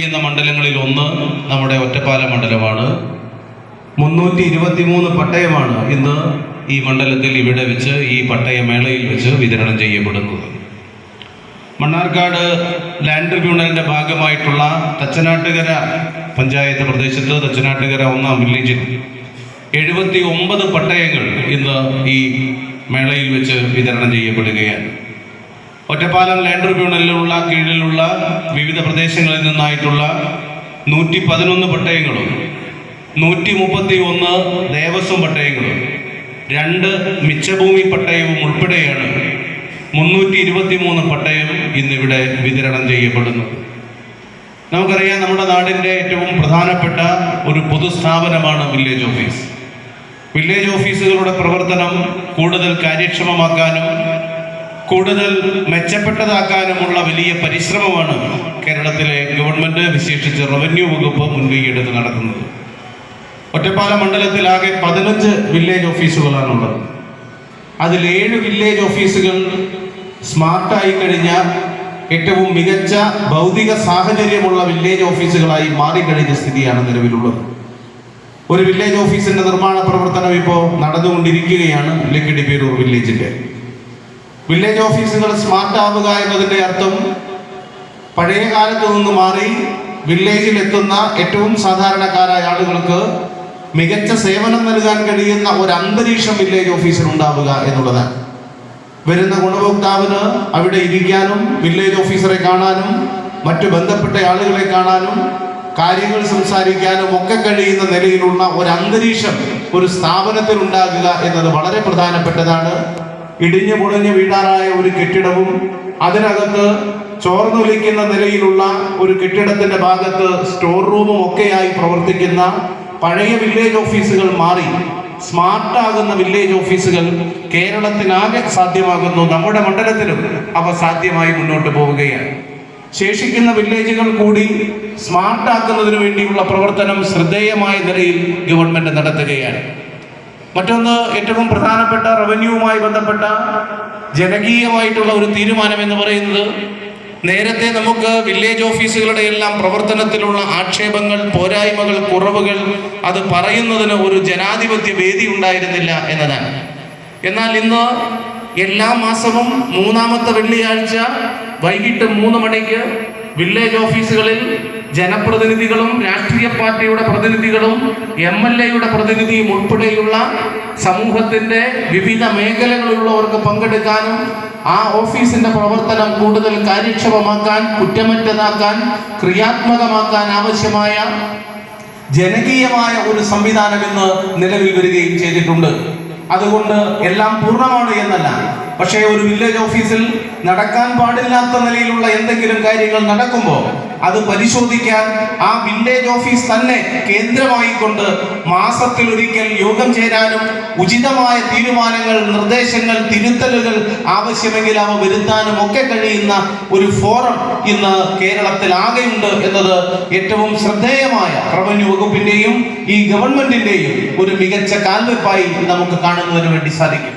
ചെയ്യുന്ന മണ്ഡലങ്ങളിൽ ഒന്ന് നമ്മുടെ ഒറ്റപ്പാല മണ്ഡലമാണ്. മുന്നൂറ്റി ഇരുപത്തി മൂന്ന് പട്ടയമാണ് ഇന്ന് ഈ മണ്ഡലത്തിൽ ഇവിടെ വെച്ച് ഈ പട്ടയമേളയിൽ വെച്ച് വിതരണം ചെയ്യപ്പെടുന്നത്. മണ്ണാർക്കാട് ലാൻഡ് ട്രിബ്യൂണലിന്റെ ഭാഗമായിട്ടുള്ള തച്ചനാട്ടുകര പഞ്ചായത്ത് പ്രദേശത്ത് തച്ചനാട്ടുകര ഒന്നാം വില്ലേജിൽ എഴുപത്തി ഒമ്പത് പട്ടയങ്ങൾ ഇന്ന് ഈ മേളയിൽ വെച്ച് വിതരണം ചെയ്യപ്പെടുകയാണ്. ഒറ്റപ്പാലം ലാൻഡ് ട്രിബ്യൂണലിലുള്ള കീഴിലുള്ള വിവിധ പ്രദേശങ്ങളിൽ നിന്നായിട്ടുള്ള നൂറ്റി പതിനൊന്ന് പട്ടയങ്ങളും നൂറ്റി മുപ്പത്തി ഒന്ന് ദേവസ്വം പട്ടയങ്ങളും രണ്ട് മിച്ചഭൂമി പട്ടയവും ഉൾപ്പെടെയാണ് മുന്നൂറ്റി ഇരുപത്തി മൂന്ന് പട്ടയം ഇന്നിവിടെ വിതരണം ചെയ്യപ്പെടുന്നത്. നമുക്കറിയാം നമ്മുടെ നാടിന്റെ ഏറ്റവും പ്രധാനപ്പെട്ട ഒരു പൊതുസ്ഥാപനമാണ് വില്ലേജ് ഓഫീസ് വില്ലേജ് ഓഫീസുകളുടെ പ്രവർത്തനം കൂടുതൽ കാര്യക്ഷമമാക്കാനും കൂടുതൽ മെച്ചപ്പെട്ടതാക്കാനുമുള്ള വലിയ പരിശ്രമമാണ് കേരളത്തിലെ ഗവൺമെന്റ് വിശേഷിച്ച് റവന്യൂ വകുപ്പ് മുൻകൈയെടുത്ത് നടത്തുന്നത്. മണ്ഡലത്തിൽ ആകെ പതിനഞ്ച് വില്ലേജ് ഓഫീസുകളാണുള്ളത്. അതിൽ ഏഴ് വില്ലേജ് ഓഫീസുകൾ സ്മാർട്ടായി കഴിഞ്ഞ ഏറ്റവും മികച്ച ഭൗതിക സാഹചര്യമുള്ള വില്ലേജ് ഓഫീസുകളായി മാറിക്കഴിഞ്ഞ സ്ഥിതിയാണ് നിലവിലുള്ളത്. ഒരു വില്ലേജ് ഓഫീസിന്റെ നിർമ്മാണ പ്രവർത്തനം ഇപ്പോൾ നടന്നുകൊണ്ടിരിക്കുകയാണ് ലക്കിടിപ്പേരൂർ വില്ലേജിന്റെ. വില്ലേജ് ഓഫീസുകൾ സ്മാർട്ട് ആവുക എന്നതിന്റെ അർത്ഥം പഴയ കാലത്ത് നിന്ന് മാറി വില്ലേജിൽ എത്തുന്ന ഏറ്റവും സാധാരണക്കാരായ ആളുകൾക്ക് മികച്ച സേവനം നൽകാൻ കഴിയുന്ന ഒരു അന്തരീക്ഷം വില്ലേജ് ഓഫീസിൽ ഉണ്ടാവുക എന്നുള്ളതാണ്. വരുന്ന ഗുണഭോക്താവിന് അവിടെ ഇരിക്കാനും വില്ലേജ് ഓഫീസറെ കാണാനും മറ്റു ബന്ധപ്പെട്ട ആളുകളെ കാണാനും കാര്യങ്ങൾ സംസാരിക്കാനും ഒക്കെ കഴിയുന്ന നിലയിലുള്ള ഒരു അന്തരീക്ഷം ഒരു സ്ഥാപനത്തിൽ ഉണ്ടാകുക എന്നത് വളരെ പ്രധാനപ്പെട്ടതാണ്. ഇടിഞ്ഞു പൊളിഞ്ഞു വീഴാറായ ഒരു കെട്ടിടവും അതിനകത്ത് ചോർന്നൊലിക്കുന്ന നിലയിലുള്ള ഒരു കെട്ടിടത്തിന്റെ ഭാഗത്ത് സ്റ്റോർ റൂമും ഒക്കെയായി പ്രവർത്തിക്കുന്ന പഴയ വില്ലേജ് ഓഫീസുകൾ മാറി. സ്മാർട്ടാകുന്ന വില്ലേജ് ഓഫീസുകൾ കേരളത്തിനാകെ സാധ്യമാകുന്നു. നമ്മുടെ മണ്ഡലത്തിലും അവ സാധ്യമായി മുന്നോട്ട് പോവുകയാണ്. ശേഷിക്കുന്ന വില്ലേജുകൾ കൂടി സ്മാർട്ടാക്കുന്നതിന് വേണ്ടിയുള്ള പ്രവർത്തനം ശ്രദ്ധേയമായ നിലയിൽ ഗവൺമെന്റ് നടത്തുകയാണ്. മറ്റൊന്ന് ഏറ്റവും പ്രധാനപ്പെട്ട റവന്യൂവുമായി ബന്ധപ്പെട്ട ജനകീയമായിട്ടുള്ള ഒരു തീരുമാനം എന്ന് പറയുന്നത് നേരത്തെ നമുക്ക് വില്ലേജ് ഓഫീസുകളുടെ എല്ലാം പ്രവർത്തനത്തിലുള്ള ആക്ഷേപങ്ങൾ പോരായ്മകൾ കുറവുകൾ അത് പറയുന്നതിന് ഒരു ജനാധിപത്യ വേദി ഉണ്ടായിരുന്നില്ല എന്നതാണ്. എന്നാൽ ഇന്ന് എല്ലാ മാസവും മൂന്നാമത്തെ വെള്ളിയാഴ്ച വൈകിട്ട് മൂന്ന് മണിക്ക് വില്ലേജ് ഓഫീസുകളിൽ ജനപ്രതിനിധികളും രാഷ്ട്രീയ പാർട്ടിയുടെ പ്രതിനിധികളും എം എൽ എയുടെ പ്രതിനിധിയും ഉൾപ്പെടെയുള്ള സമൂഹത്തിന്റെ വിവിധ മേഖലകളിലുള്ളവർക്ക് പങ്കെടുക്കാനും ആ ഓഫീസിന്റെ പ്രവർത്തനം കൂടുതൽ കാര്യക്ഷമമാക്കാൻ കുറ്റമറ്റതാക്കാൻ ക്രിയാത്മകമാക്കാൻ ആവശ്യമായ ജനകീയമായ ഒരു സംവിധാനം ഇന്ന് നിലവിൽ വരികയും ചെയ്തിട്ടുണ്ട്. അതുകൊണ്ട് എല്ലാം പൂർണമാണ് എന്നല്ല. പക്ഷേ ഒരു വില്ലേജ് ഓഫീസിൽ നടക്കാൻ പാടില്ലാത്ത നിലയിലുള്ള എന്തെങ്കിലും കാര്യങ്ങൾ നടക്കുമ്പോൾ അത് പരിശോധിക്കാൻ ആ വില്ലേജ് ഓഫീസ് തന്നെ കേന്ദ്രമായിക്കൊണ്ട് മാസത്തിൽ ഒരിക്കൽ യോഗം ചേരാനും ഉചിതമായ തീരുമാനങ്ങൾ നിർദ്ദേശങ്ങൾ തിരുത്തലുകൾ ആവശ്യമെങ്കിൽ അവ വരുത്താനും ഒക്കെ കഴിയുന്ന ഒരു ഫോറം ഇന്ന് കേരളത്തിൽ ആകെയുണ്ട് എന്നത് ഏറ്റവും ശ്രദ്ധേയമായ റവന്യൂ വകുപ്പിന്റെയും ഈ ഗവൺമെന്റിന്റെയും ഒരു മികച്ച കാൽവെപ്പായി നമുക്ക് കാണുന്നതിന് വേണ്ടി സാധിക്കും.